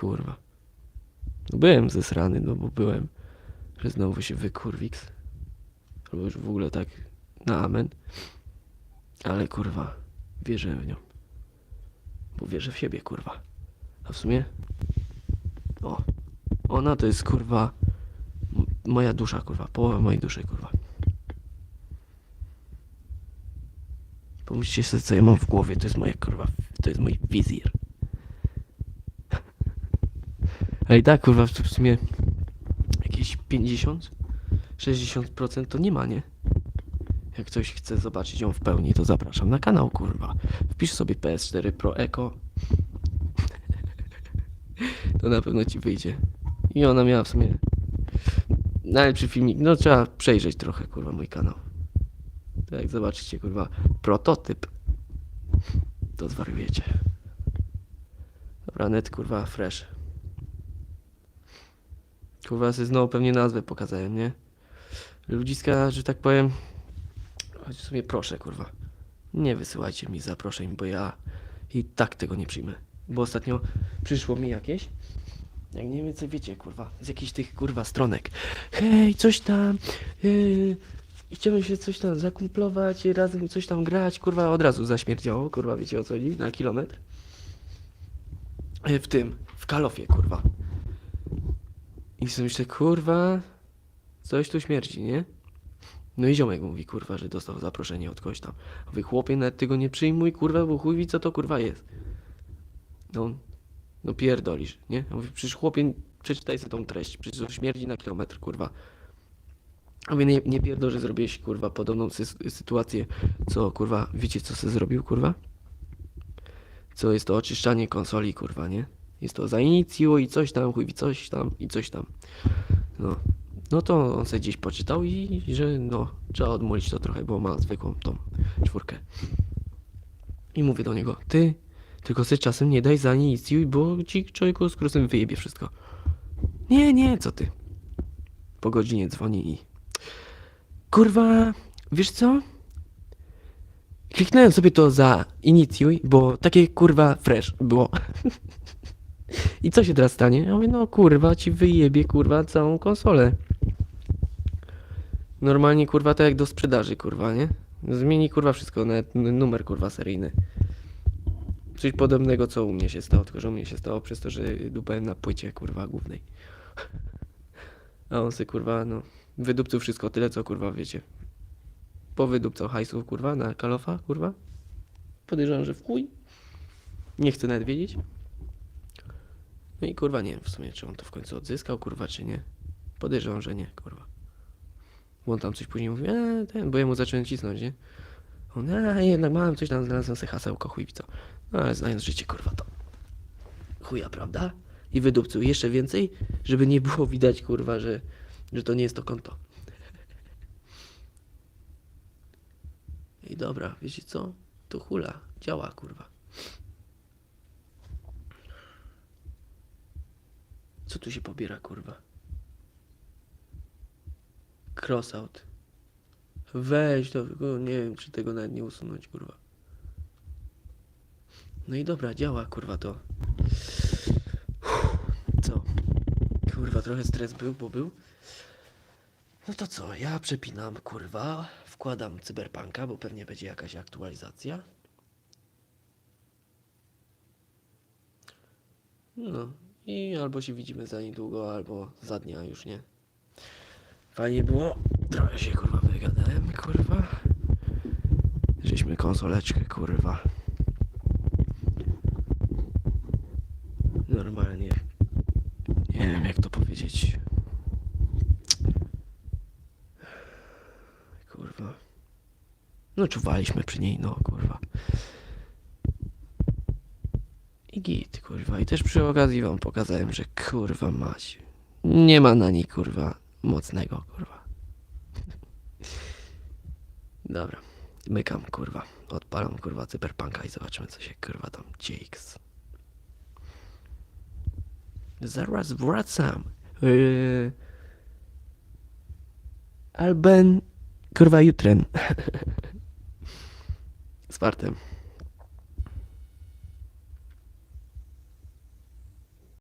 Kurwa. No byłem zesrany, no bo byłem, że znowu się wykurwiks. Albo już w ogóle tak na amen. Ale kurwa, wierzę w nią. Bo wierzę w siebie, kurwa. A w sumie... O, ona to jest kurwa... Moja dusza, kurwa. Połowa mojej duszy, kurwa. Pomyślcie sobie, co ja mam w głowie. To jest moja, kurwa, to jest mój wizjer. Ale i tak, kurwa, w sumie jakieś 50, 60% to nie ma, nie? Jak ktoś chce zobaczyć ją w pełni, to zapraszam na kanał, kurwa. Wpisz sobie PS4 Pro Eco. To na pewno ci wyjdzie. I ona miała w sumie najlepszy filmik. No trzeba przejrzeć trochę, kurwa, mój kanał. To jak zobaczycie, kurwa, prototyp, to zwariujecie. Dobra, net, kurwa, fresh. Kurwa, sobie znowu pewnie nazwę pokazałem, nie? Ludziska, że tak powiem, choć w sumie proszę, kurwa, nie wysyłajcie mi zaproszeń, bo ja i tak tego nie przyjmę. Bo ostatnio przyszło mi jakieś, jak nie wiem co wiecie, kurwa, z jakichś tych, kurwa, stronek. Hej, coś tam, yy, chciałem się coś tam zakumplować, razem coś tam grać, kurwa, od razu zaśmierdziało, kurwa, wiecie o co chodzi, na kilometr. Yy, W tym, w kalofie, kurwa. I sobie myślę, kurwa, coś tu śmierdzi, nie? No i ziomek mówi, kurwa, że dostał zaproszenie od kogoś tam. Mówię, chłopie, nawet tego nie przyjmuj, kurwa, bo chuj co to kurwa jest. No, no pierdolisz, nie? Ja Mówię, przecież chłopie, przeczytaj sobie tą treść, przecież to śmierdzi na kilometr, kurwa. A mówię, nie, nie pierdol, że zrobiłeś, kurwa, podobną sy- sytuację, co, kurwa, wiecie, co se zrobił, kurwa? Co jest to oczyszczanie konsoli, kurwa, nie? Jest to zainicjuj i coś tam, chuj, coś tam i coś tam. No. No to on sobie gdzieś poczytał i że no, trzeba odmulić to trochę, bo ma zwykłą tą czwórkę. I mówię do niego, ty, tylko sobie czasem nie daj zainicjuj, bo ci człowieku z krusem wyjebie wszystko. Nie, nie, co ty. Po godzinie dzwoni i... Kurwa, wiesz co? Kliknąłem sobie to za inicjuj, bo takie kurwa fresh było. I co się teraz stanie? Ja mówię, no kurwa, ci wyjebie kurwa całą konsolę. Normalnie kurwa tak jak do sprzedaży kurwa, nie? Zmieni kurwa wszystko, nawet numer kurwa seryjny. Coś podobnego co u mnie się stało, tylko że u mnie się stało przez to, że dupałem na płycie kurwa głównej. A on sobie kurwa, no, wydupcył wszystko, tyle co kurwa wiecie. Powydupcał hajsów kurwa na kalofa kurwa. Podejrzewam, że w chuj. Nie chcę nawet wiedzieć. No i kurwa nie wiem w sumie, czy on to w końcu odzyskał, kurwa, czy nie. Podejrzewam, że nie, kurwa. Bo on tam coś później mówi, eee, ten, bo ja mu zacząłem cisnąć, nie? On, eee, jednak mam coś tam, znalazłem sobie hasełko, chuj, co. No ale znając życie, kurwa, to chuja, prawda? I wydupcył jeszcze więcej, żeby nie było widać, kurwa, że, że to nie jest to konto. I dobra, wiecie co? To hula, działa, kurwa. Co tu się pobiera, kurwa? Crossout. Weź to, nie wiem, czy tego nawet nie usunąć, kurwa. No i dobra, działa, kurwa, to. Co? Kurwa, trochę stres był, bo był. No to co, ja przepinam, kurwa, wkładam cyberpunka, bo pewnie będzie jakaś aktualizacja. No i albo się widzimy za niedługo, albo za dnia już nie. Fajnie było. Trochę się kurwa wygadałem, kurwa. Żeśmy konsoleczkę, kurwa. Normalnie. Nie wiem jak to powiedzieć. Kurwa. No czuwaliśmy przy niej, no kurwa. I git, kurwa. I też przy okazji wam pokazałem, że kurwa mać. Nie ma na niej kurwa mocnego, kurwa. Dobra. Mykam, kurwa. Odpalam, kurwa, cyberpunka i zobaczymy, co się, kurwa, tam dzieje. Zaraz wracam. Yy... Alben, kurwa, jutren. Z fartem.